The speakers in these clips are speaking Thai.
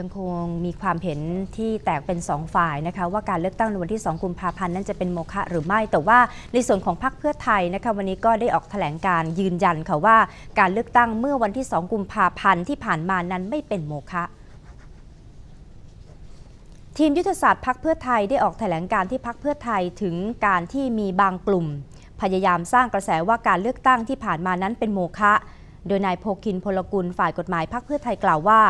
ยังคงมีความเห็นที่แตกเป็นสองฝ่ายนะคะว่าการเลือกตั้งในวันที่ 2 กุมภาพันธ์นั้นจะเป็นโมฆะหรือไม่ แต่ว่าในส่วนของพรรคเพื่อไทยนะคะวันนี้ก็ได้ออกแถลงการยืนยันค่ะว่าการเลือกตั้งเมื่อวันที่ 2 กุมภาพันธ์ที่ผ่านมานั้นไม่เป็นโมฆะทีมยุทธศาสตร์พักเพื่อไทยได้ออกแถลงการที่พักเพื่อไทยถึงการที่มีบางกลุ่ม พยายามสร้างกระแสว่าการเลือกตั้งที่ผ่านมานั้นเป็นโมฆะ โดยนายโพคินพลกุลฝ่ายกฎหมายพักเพื่อไทยกล่าวว่า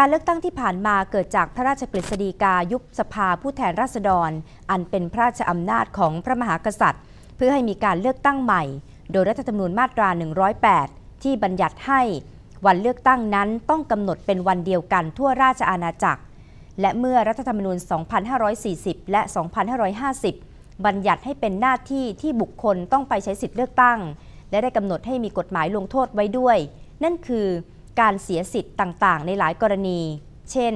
การเลือกตั้งที่ผ่านมาเกิดจากพระราชกฤษฎีกายุบสภาผู้แทนราษฎร อันเป็นพระราชอำนาจของพระมหากษัตริย์ เพื่อให้มีการเลือกตั้งใหม่ โดยรัฐธรรมนูญมาตรา 108 ที่บัญญัติให้วันเลือกตั้งนั้นต้องกำหนดเป็นวันเดียวกันทั่วราชอาณาจักร และเมื่อรัฐธรรมนูญ 2540 และ 2550 บัญญัติให้เป็นหน้าที่ที่บุคคลต้องไปใช้สิทธิเลือกตั้ง และได้กำหนดให้มีกฎหมายลงโทษไว้ด้วย นั่นคือ การเสียสิทธิ์ต่างๆ ในหลายกรณี เช่น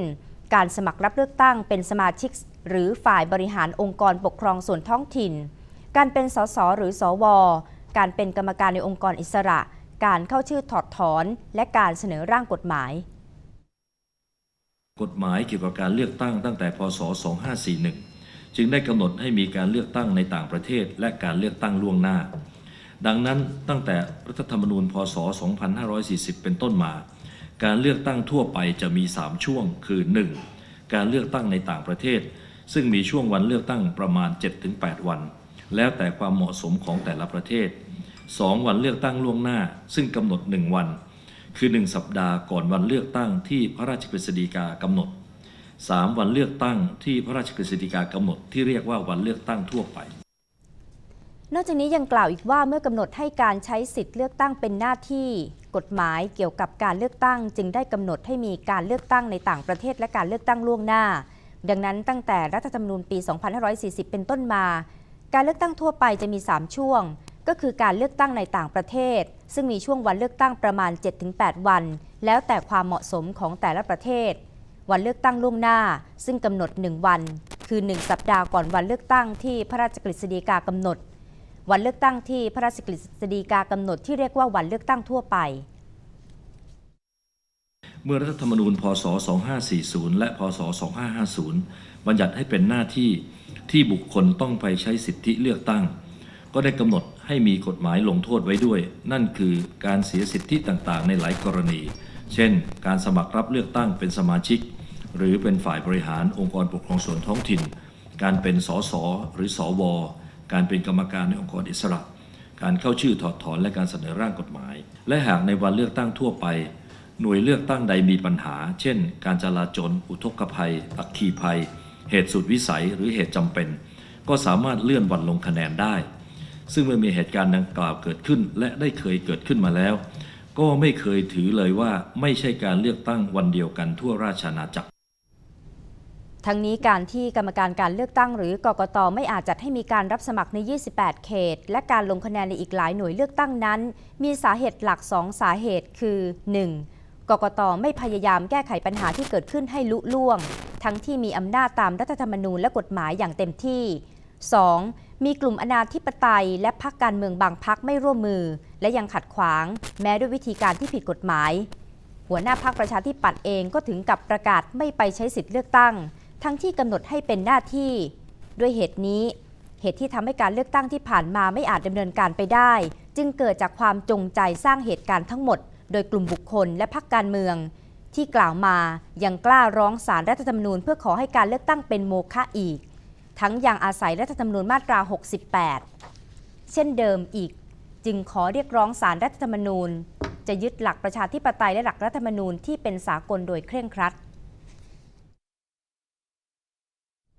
การสมัครรับเลือกตั้งเป็นสมาชิก หรือฝ่ายบริหารองค์กรปกครองส่วนท้องถิ่น การเป็นสสหรือสว การเป็นกรรมการในองค์กรอิสระ การเข้าชื่อถอดถอน และการเสนอร่างกฎหมาย กฎหมายเกี่ยวกับการเลือกตั้งตั้งแต่ พศ 2541 จึงได้กำหนดให้มีการเลือกตั้งในต่างประเทศ และการเลือกตั้งล่วงหน้า ดังนั้นตั้งแต่รัฐธรรมนูญพศ 2540 เป็นต้นมา การเลือกตั้งทั่วไปจะมี 3 ช่วงคือ 1. การเลือกตั้งในต่างประเทศ ซึ่งมีช่วงวันเลือกตั้งประมาณ 7-8 วัน แล้วแต่ความเหมาะสมของแต่ละประเทศ 2. วันเลือกตั้งล่วงหน้า ซึ่งกำหนด 1 วัน คือ 1 สัปดาห์ก่อนวันเลือกตั้งที่พระราชกฤษฎีกากำหนด 3. วันเลือกตั้งที่พระราชกฤษฎีกากำหนดที่เรียกว่าวันเลือกตั้งทั่วไป นอกจากนี้ยังกล่าวอีกว่าเมื่อกำหนดให้การใช้สิทธิ์เลือกตั้งเป็นหน้าที่ กฎหมายเกี่ยวกับการเลือกตั้ง จึงได้กำหนดให้มีการเลือกตั้งในต่างประเทศและการเลือกตั้งล่วงหน้า ดังนั้นตั้งแต่รัฐธรรมนูญปี 2540 เป็นต้นมา การเลือกตั้งทั่วไปจะมี 3 ช่วง ก็คือการเลือกตั้งในต่างประเทศ ซึ่งมีช่วงวันเลือกตั้งประมาณ 7-8 วัน แล้วแต่ความเหมาะสมของแต่ละประเทศ วันเลือกตั้งล่วงหน้า ซึ่งกำหนด 1 วัน คือ 1 สัปดาห์ก่อนวันเลือกตั้งที่พระราชกฤษฎีกากำหนด วันเลือกตั้งที่พระราชกฤษฎีกากำหนดที่เรียกว่าวันเลือกตั้งทั่วไป เมื่อรัฐธรรมนูญพศ 2540 และพศ 2550 บัญญัติให้เป็นหน้าที่ที่บุคคลต้องไปใช้สิทธิเลือกตั้ง ก็ได้กำหนดให้มีกฎหมายลงโทษไว้ด้วย นั่นคือการเสียสิทธิต่างๆ ในหลายกรณี เช่น การสมัครรับเลือกตั้งเป็นสมาชิก หรือเป็นฝ่ายบริหารองค์กรปกครองส่วนท้องถิ่น การเป็นสสหรือสว การเป็นกรรมการในองค์กรอิสระ การเข้าชื่อถอดถอนและการเสนอร่างกฎหมาย และหากในวันเลือกตั้งทั่วไป หน่วยเลือกตั้งใดมีปัญหา เช่น การจราจรอุทกภัย อัคคีภัย เหตุสุดวิสัยหรือเหตุจำเป็น ก็สามารถเลื่อนวันลงคะแนนได้ ซึ่งเมื่อมีเหตุการณ์ดังกล่าวเกิดขึ้น และได้เคยเกิดขึ้นมาแล้ว ก็ไม่เคยถือเลยว่าไม่ใช่การเลือกตั้งวันเดียวกันทั่วราชอาณาจักร ทั้งนี้การที่กรรมการการเลือกตั้งหรือกกตไม่อาจจัดให้มีการรับสมัครใน 28 เขต และการลงคะแนนในอีกหลายหน่วยเลือกตั้งนั้น มีสาเหตุหลัก 2 สาเหตุคือ 1. กกตไม่พยายามแก้ไขปัญหาที่เกิดขึ้นให้ลุล่วง ทั้งที่มีอำนาจตามรัฐธรรมนูญและกฎหมายอย่างเต็มที่ 2. มีกลุ่มอนาธิปไตย และพรรคการเมืองบางพรรคไม่ร่วมมือ และยังขัดขวาง แม้ด้วยวิธีการที่ผิดกฎหมาย หัวหน้าพรรคประชาธิปัตย์เองก็ถึงกับประกาศไม่ไปใช้สิทธิเลือกตั้ง ทั้งที่กำหนดให้เป็นหน้าที่ ด้วยเหตุนี้ เหตุที่ทำให้การเลือกตั้งที่ผ่านมาไม่อาจดำเนินการไปได้ จึงเกิดจากความจงใจสร้างเหตุการณ์ทั้งหมด โดยกลุ่มบุคคลและพรรคการเมือง ที่กล่าวมายังกล้าร้องศาลรัฐธรรมนูญ เพื่อขอให้การเลือกตั้งเป็นโมฆะอีก ทั้งยังอาศัยรัฐธรรมนูญมาตรา 68 เช่นเดิมอีก จึงขอเรียกร้องศาลรัฐธรรมนูญ จะยึดหลักประชาธิปไตยและหลักรัฐธรรมนูญที่เป็นสากลโดยเคร่งครัด